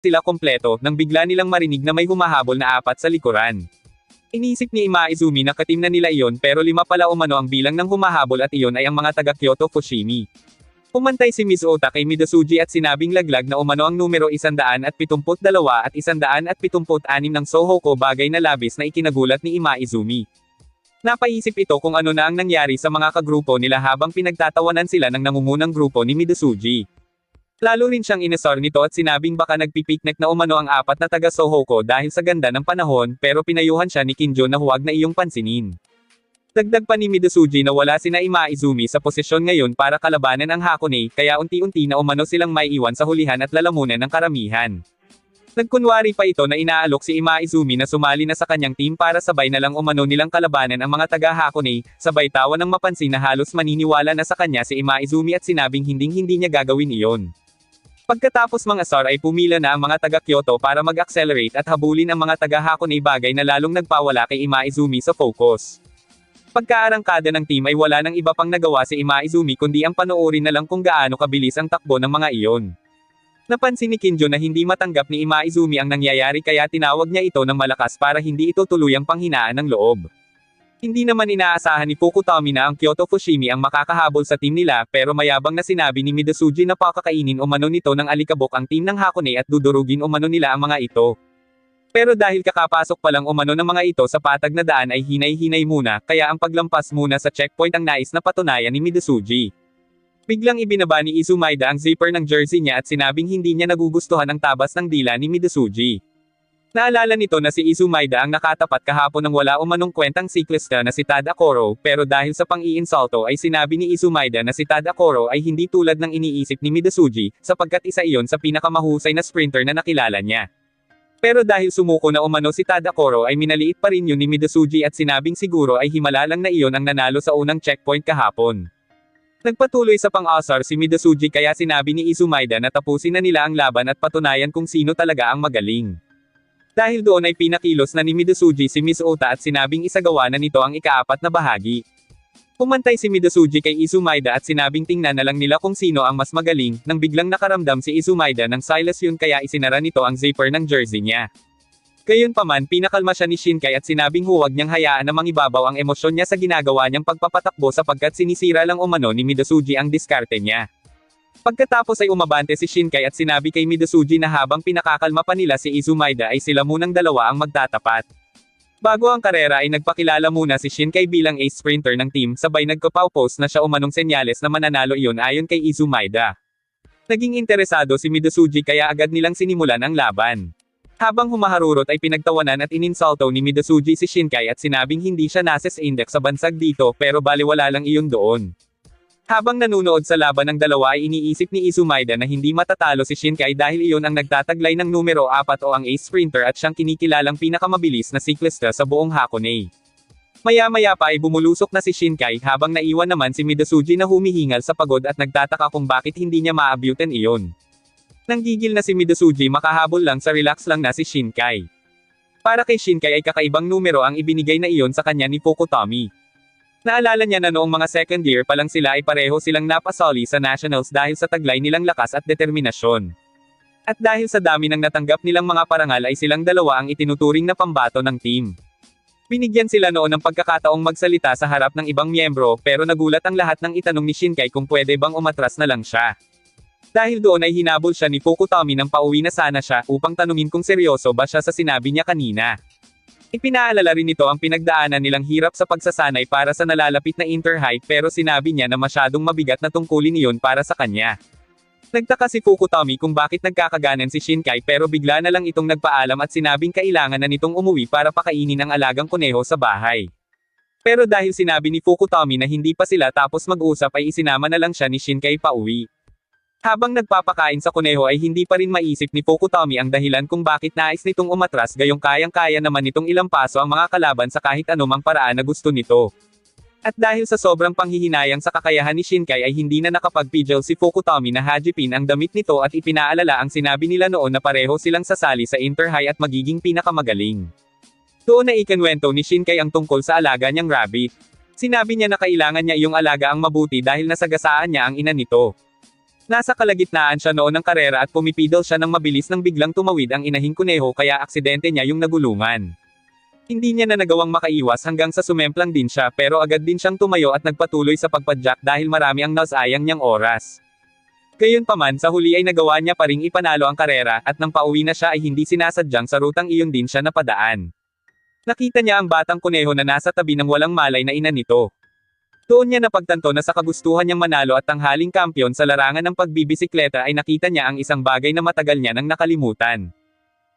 sila kompleto nang bigla nilang marinig na may humahabol na apat sa likuran. Inisip ni Ima Izumi na katim na nila iyon pero lima pala umano ang bilang ng humahabol at iyon ay ang mga taga Kyoto Fushimi. Pumantay si Ms. Ota kay Midasuji at sinabing laglag na umano ang numero 172 at 176 ng Sohoko bagay na labis na ikinagulat ni Ima Izumi. Napaisip ito kung ano na ang nangyari sa mga kagrupo nila habang pinagtatawanan sila ng nangungunang grupo ni Midasuji. Lalo rin siyang inasar nito at sinabing baka nagpipiknik na umano ang apat na taga Sohoko dahil sa ganda ng panahon pero pinayuhan siya ni Kinjo na huwag na iyong pansinin. Dagdag pa ni Midasuji na wala sina Ima Izumi sa posisyon ngayon para kalabanan ang Hakone kaya unti-unti na umano silang may iwan sa hulihan at lalamunan ng karamihan. Nagkunwari pa ito na inaalok si Ima Izumi na sumali na sa kanyang team para sabay na lang umano nilang kalabanan ang mga taga Hakone, sabay tawa ng mapansin na halos maniniwala na sa kanya si Ima Izumi at sinabing hinding hindi niya gagawin iyon. Pagkatapos mga asar ay pumila na ang mga taga Kyoto para mag-accelerate at habulin ang mga taga Hakone bagay na lalong nagpawala kay Ima Izumi sa focus. Pagkaarangkada ng team ay wala nang iba pang nagawa si Ima Izumi kundi ang panoorin na lang kung gaano kabilis ang takbo ng mga iyon. Napansin ni Kinjo na hindi matanggap ni Ima Izumi ang nangyayari kaya tinawag niya ito ng malakas para hindi ito tuluyang panghinaan ng loob. Hindi naman inaasahan ni Fukutami na ang Kyoto Fushimi ang makakahabol sa team nila pero mayabang na sinabi ni Midasuji na pakakainin umano nito ng alikabok ang team ng Hakone at dudurugin umano nila ang mga ito. Pero dahil kakapasok pa lang umano ng mga ito sa patag na daan ay hinay-hinay muna, kaya ang paglampas muna sa checkpoint ang nais na patunayan ni Midasuji. Biglang ibinaba ni Izumaida ang zipper ng jersey niya at sinabing hindi niya nagugustuhan ang tabas ng dila ni Midasuji. Naalala nito na si Izumaida ang nakatapat kahapon ng wala umanong kwentang siklista na si Tad Akoro, pero dahil sa pang-iinsulto ay sinabi ni Izumaida na si Tad Akoro ay hindi tulad ng iniisip ni Midasuji, sapagkat isa iyon sa pinakamahusay na sprinter na nakilala niya. Pero dahil sumuko na umano si Tad Akoro ay minaliit pa rin yun ni Midasuji at sinabing siguro ay himala lang na iyon ang nanalo sa unang checkpoint kahapon. Nagpatuloy sa pang-asar si Midasuji kaya sinabi ni Izumaida na tapusin na nila ang laban at patunayan kung sino talaga ang magaling. Dahil doon ay pinakilos na ni Midasuji si Miss Ota at sinabing isagawa na nito ang ikaapat na bahagi. Pumantay si Midasuji kay Izumaida at sinabing tingnan na lang nila kung sino ang mas magaling, nang biglang nakaramdam si Izumaida ng Silas yun kaya isinara nito ang zipper ng jersey niya. Gayunpaman pinakalma siya ni Shinkai at sinabing huwag niyang hayaan na mangibabaw ang emosyon niya sa ginagawa niyang pagpapatakbo sapagkat sinisira lang umano ni Midasuji ang diskarte niya. Pagkatapos ay umabante si Shinkai at sinabi kay Midasuji na habang pinakakalma pa nila si Izumaida ay sila munang dalawa ang magtatapat. Bago ang karera ay nagpakilala muna si Shinkai bilang ace sprinter ng team sabay nagpapaw-post na siya umanong senyales na mananalo iyon ayon kay Izumaida. Naging interesado si Midasuji kaya agad nilang sinimulan ang laban. Habang humaharurot ay pinagtawanan at ininsulto ni Midasuji si Shinkai at sinabing hindi siya nases index sa bansag dito pero baliwala lang iyon doon. Habang nanunood sa laban ng dalawa ay iniisip ni Izumaida na hindi matatalo si Shinkai dahil iyon ang nagtataglay ng numero 4 o ang ace sprinter at siyang kinikilalang pinakamabilis na siklista sa buong Hakone. Maya-maya pa ay bumulusok na si Shinkai habang naiwan naman si Midasuji na humihingal sa pagod at nagtataka kung bakit hindi niya maabutan iyon. Nanggigil na si Midasuji makahabol lang sa relax lang na si Shinkai. Para kay Shinkai ay kakaibang numero ang ibinigay na iyon sa kanya ni Fukutami. Naalala niya na noong mga second year pa lang sila ay pareho silang napasali sa nationals dahil sa taglay nilang lakas at determinasyon. At dahil sa dami ng natanggap nilang mga parangal ay silang dalawa ang itinuturing na pambato ng team. Binigyan sila noon ng pagkakataong magsalita sa harap ng ibang miyembro pero nagulat ang lahat ng itanong ni Shinkai kung pwede bang umatras na lang siya. Dahil doon ay hinabol siya ni Fukutami nang pauwi na sana siya upang tanungin kung seryoso ba siya sa sinabi niya kanina. Ipinaalala rin nito ang pinagdaanan nilang hirap sa pagsasanay para sa nalalapit na interheight pero sinabi niya na masyadong mabigat na tungkulin iyon para sa kanya. Nagtaka si Fukutami kung bakit nagkakaganan si Shinkai pero bigla na lang itong nagpaalam at sinabing kailangan na nitong umuwi para pakainin ang alagang kuneho sa bahay. Pero dahil sinabi ni Fukutami na hindi pa sila tapos mag-usap ay isinama na lang siya ni Shinkai pauwi. Habang nagpapakain sa kuneho ay hindi pa rin maisip ni Fukutami ang dahilan kung bakit nais nitong umatras gayong kayang-kaya naman nitong ilang paso ang mga kalaban sa kahit anumang paraan na gusto nito. At dahil sa sobrang panghihinayang sa kakayahan ni Shinkai ay hindi na nakapagpigil si Fukutami na hajipin ang damit nito at ipinaalala ang sinabi nila noon na pareho silang sasali sa Interhigh at magiging pinakamagaling. Doon na ikanwento ni Shinkai ang tungkol sa alaga niyang rabbit. Sinabi niya na kailangan niya iyong alaga ang mabuti dahil nasagasaan niya ang ina nito. Nasa kalagitnaan siya noon ng karera at pumipidal siya ng mabilis nang biglang tumawid ang inahing kuneho kaya aksidente niya yung nagulungan. Hindi niya na nagawang makaiwas hanggang sa sumemplang din siya pero agad din siyang tumayo at nagpatuloy sa pagpadyak dahil marami ang nasayang niyang oras. Gayunpaman sa huli ay nagawa niya pa ring ipanalo ang karera at nang pauwi na siya ay hindi sinasadyang sa rutang iyon din siya napadaan. Nakita niya ang batang kuneho na nasa tabi ng walang malay na ina nito. Doon niya napagtanto na sa kagustuhan niyang manalo at tanghaling kampyon sa larangan ng pagbibisikleta ay nakita niya ang isang bagay na matagal niya nang nakalimutan.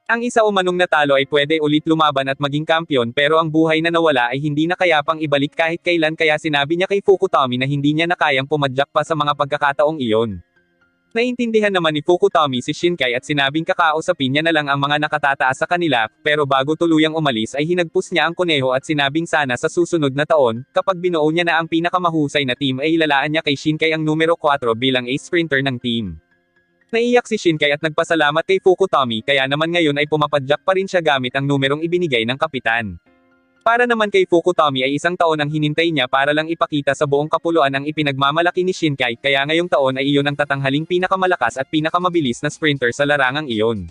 Ang isa umanong natalo ay pwede ulit lumaban at maging kampyon pero ang buhay na nawala ay hindi na kaya pang ibalik kahit kailan kaya sinabi niya kay Fukutami na hindi niya na kayang pumadyak pa sa mga pagkakataong iyon. Naintindihan naman ni Fukutami si Shinkai at sinabing kakausapin niya na lang ang mga nakatataas sa kanila, pero bago tuluyang umalis ay hinagpus niya ang kuneho at sinabing sana sa susunod na taon, kapag binuo niya na ang pinakamahusay na team ay ilalaan niya kay Shinkai ang numero 4 bilang ace sprinter ng team. Naiyak si Shinkai at nagpasalamat kay Fukutami kaya naman ngayon ay pumapadyak pa rin siya gamit ang numerong ibinigay ng kapitan. Para naman kay Fukutami ay isang taon ang hinintay niya para lang ipakita sa buong kapuluan ang ipinagmamalaki ni Shinkai kaya ngayong taon ay iyon ang tatanghaling pinakamalakas at pinakamabilis na sprinter sa larangang iyon.